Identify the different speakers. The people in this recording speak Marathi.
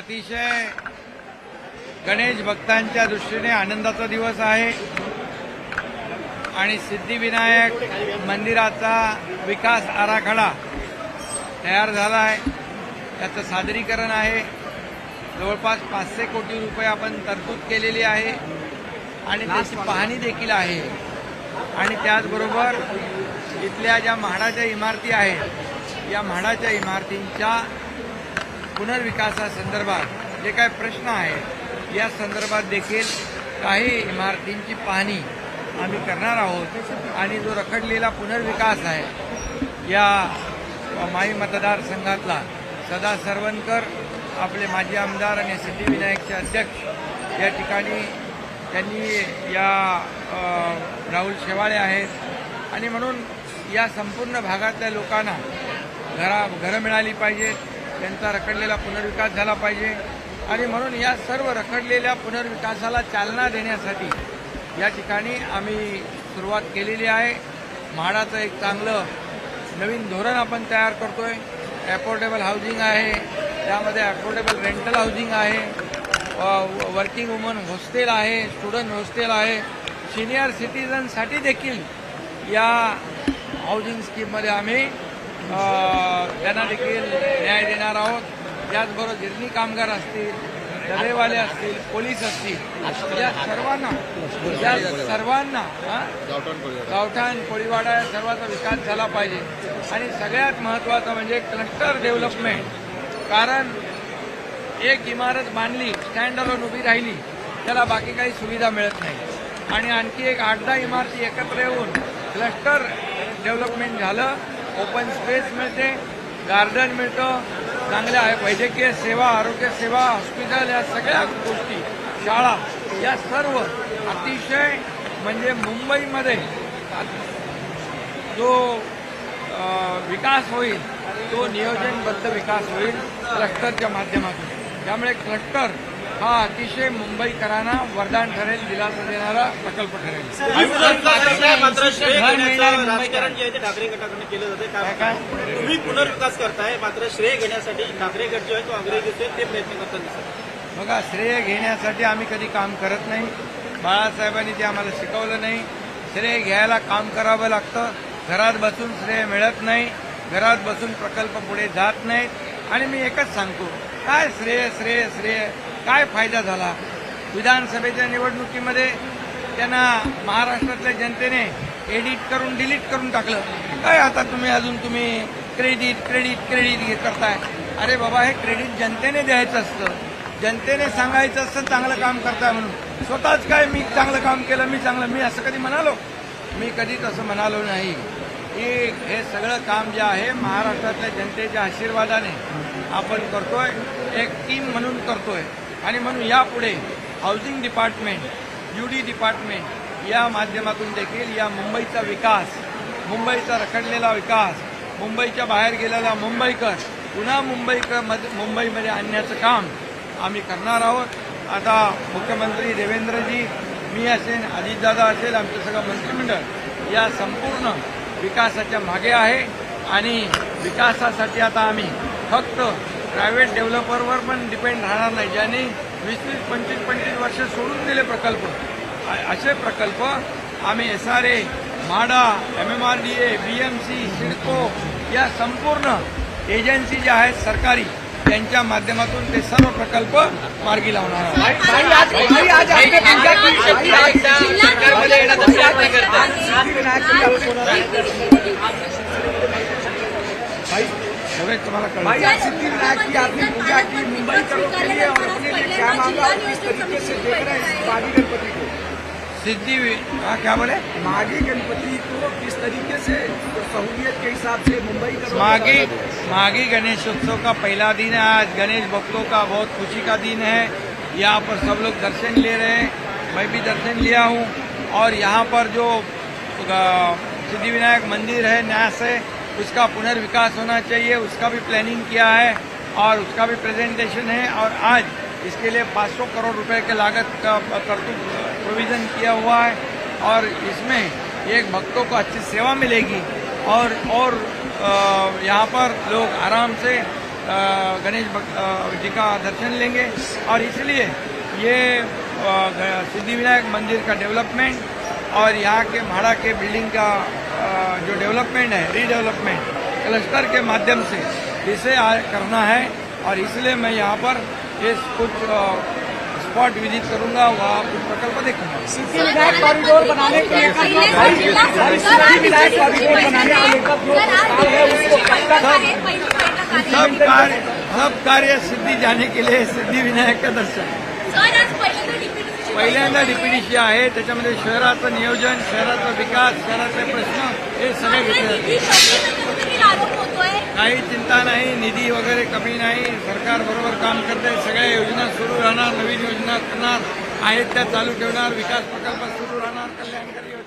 Speaker 1: अतिशय गणेश भक्तांच्या दृष्टीने आनंदाचा दिवस आहे. आणि सिद्धिविनायक मंदिराचा विकास आराखडा तयार झाला आहे त्याचं सादरीकरण आहे. जवळपास पाचशे कोटी रुपये आपण तरतूद केलेली आहे. आणि त्याची पाहणी देखील आहे. आणि त्याचबरोबर इथल्या ज्या म्हाडाच्या इमारती आहेत या म्हाडाच्या इमारतींच्या पुनर्विकासासंदर्भात जे काय प्रश्न आहेत या संदर्भात देखील काही इमारतींची पाहणी आम्ही करणार आहोत. आणि जो रखडलेला पुनर्विकास आहे या माई मतदारसंघातला सदा सरवणकर आपले माजी आमदार आणि सिद्धिविनायकचे अध्यक्ष या ठिकाणी त्यांनी या राहुल शेवाळे आहेत. आणि म्हणून या संपूर्ण भागातल्या लोकांना घरा घरं मिळाली पाहिजेत. त्यांचा रखडलेला पुनर्विकास झाला पाहिजे. आणि म्हणून या सर्व रखडलेल्या पुनर्विकासाला चालना देण्यासाठी या ठिकाणी आम्ही सुरुवात केलेली आहे. म्हाडाचं एक चांगलं नवीन धोरण आपण तयार करतोय. अफोर्डेबल हाऊसिंग आहे. त्यामध्ये अफोर्डेबल रेंटल हाऊसिंग आहे. वर्किंग वुमन हॉस्टेल आहे. स्टुडंट हॉस्टेल आहे. सिनियर सिटीजनसाठी देखील या हाऊसिंग स्कीममध्ये आम्ही त्यांना देखील न्याय देणार आहोत. त्याचबरोबर गिरणी कामगार असतील दरेवाले असतील पोलीस असतील या सर्वांना या सर्वांना हा? गावठाण कोळीवाडा या सर्वांचा विकास झाला पाहिजे. आणि सगळ्यात महत्त्वाचं म्हणजे क्लस्टर डेव्हलपमेंट कारण एक इमारत बांधली स्टँडअलोन उभी राहिली त्याला बाकी काही सुविधा मिळत नाही. आणि आणखी एक आठ दहा इमारती एकत्र येऊन क्लस्टर डेव्हलपमेंट झालं. ओपन स्पेस मिळते गार्डन मिळतं चांगल्या आहे. वैद्यकीय सेवा आरोग्य सेवा हॉस्पिटल या सगळ्या गोष्टी शाळा या सर्व अतिशय म्हणजे मुंबईमध्ये जो विकास होईल तो नियोजनबद्ध विकास होईल क्लस्टरच्या माध्यमातून. त्यामुळे क्लस्टर हा अतिशय मुंबईकरांना वरदान ठरेल दिलासा देणारा प्रकल्प ठरेल
Speaker 2: तुम्ही पुनर्विकास करताय मात्र श्रेय घेण्यासाठी ठाकरे गट जो आहे तो घेतोय ते प्रयत्न करतात
Speaker 1: बघा श्रेय घेण्यासाठी आम्ही कधी काम करत नाही बाळासाहेबांनी ते आम्हाला शिकवलं नाही श्रेय घ्यायला काम करावं लागतं घरात बसून श्रेय मिळत नाही घरात बसून प्रकल्प पुढे जात नाहीत आणि मी एकच सांगतो काय श्रेय श्रेय श्रेय? काय फायदा झाला? विधानसभेच्या निवडणुकीमध्ये त्यांना महाराष्ट्रातल्या जनतेने एडिट करून डिलीट करून टाकलं. काय आता तुम्ही अजून तुम्ही क्रेडिट क्रेडिट क्रेडिट हे करताय? अरे बाबा हे क्रेडिट जनतेने द्यायचं असतं. जनतेने सांगायचं असतं चांगलं काम करताय म्हणून. स्वतःच काय मी चांगलं काम केलं मी चांगलं मी असं कधी म्हणालो? मी कधी तसं म्हणालो नाही. की हे सगळं काम जे आहे महाराष्ट्रातल्या जनतेच्या आशीर्वादाने आपण करतोय. एक टीम म्हणून करतोय. आणि म्हणून यापुढे housing department U D department या माध्यमातून देखील या मुंबईचा विकास मुंबईचा रखडलेला विकास मुंबईच्या बाहेर गेलेला मुंबईकर पुन्हा मुंबईकर मुंबईमध्ये आणण्याचं काम आम्ही करणार आहोत. आता मुख्यमंत्री देवेंद्रजी मी असेल अजितदादा असेल आमचं सगळं मंत्रिमंडळ या संपूर्ण विकासाच्या मागे आहे आणि विकासासाठी आता आम्ही फक्त प्रायव्हेट डेव्हलपरवर पण डिपेंड राहणार नाही ज्यांनी वीस वीस पंचवीस पंचवीस वर्ष सोडून दिले प्रकल्प. असे प्रकल्प आम्ही S R A MHADA M M R D A B M C CIDCO या संपूर्ण एजन्सी ज्या आहेत सरकारी त्यांच्या माध्यमातून ते सर्व प्रकल्प मार्गी लावणार आहोत.
Speaker 3: भाई आज भाई आज आपने पूजा की भाई आज
Speaker 2: सरकारमध्ये येण्याचा प्रयत्न करतात.
Speaker 3: भाई
Speaker 1: सगळे तुम्हाला
Speaker 3: भाई
Speaker 1: कळलं
Speaker 3: आज सिद्धिविनायक की आपने पूजा की मुंबई करोड़ के लिए और अपने लिए क्या मांगा और किस तरीके से देख रहे हैं माघी गणपति को.
Speaker 1: सिद्धि हाँ क्या बोले?
Speaker 3: माघी गणपति को किस तरीके से सहूलियत के हिसाब से मुंबई करोड़
Speaker 1: माघी माघी गणेशोत्सव का पहला दिन है। आज गणेश भक्तों का बहुत खुशी का दिन है। यहाँ पर सब लोग दर्शन ले रहे हैं। मैं भी दर्शन लिया हूँ। और यहाँ पर जो सिद्धिविनायक मंदिर है, न्यास है, उसका पुनर्विकास होना चाहिए। उसका भी प्लानिंग किया है और उसका भी प्रेजेंटेशन है। और आज इसके लिए 500 करोड़ रुपए के लागत का तरतूद प्रोविज़न किया हुआ है। और इसमें एक भक्तों को अच्छी सेवा मिलेगी। और और यहाँ पर लोग आराम से गणेश जी का दर्शन लेंगे। और इसलिए ये सिद्धिविनायक मंदिर का डेवलपमेंट और यहाँ के म्हाड़ा के बिल्डिंग का जो डेवलपमेंट है रीडेवलपमेंट क्लस्टर के माध्यम से, इसे करना है। और इसलिए मैं यहाँ पर इस कुछ स्पॉट विज़िट करूँगा वहाँ कुछ प्रकल्प देखूँगा।
Speaker 3: सिद्धि विनायक कॉरिडोर बनाने के लिए कॉरिडोर बनाने के
Speaker 1: सब कार्य सब कार्य सिद्धि जाने के लिए सिद्धी विनायक का दर्शन। पहिल्यांदा डीपीडीसी आहे त्याच्यामध्ये शहराचं नियोजन शहराचा विकास शहराचे प्रश्न हे सगळे घेतले काही चिंता नाही निधी वगैरे कमी नाही सरकार बरोबर काम करते सगळ्या योजना सुरू राहणार नवीन योजना करणार आहेत त्या चालू ठेवणार विकास प्रकल्प सुरू राहणार कल्याणकारी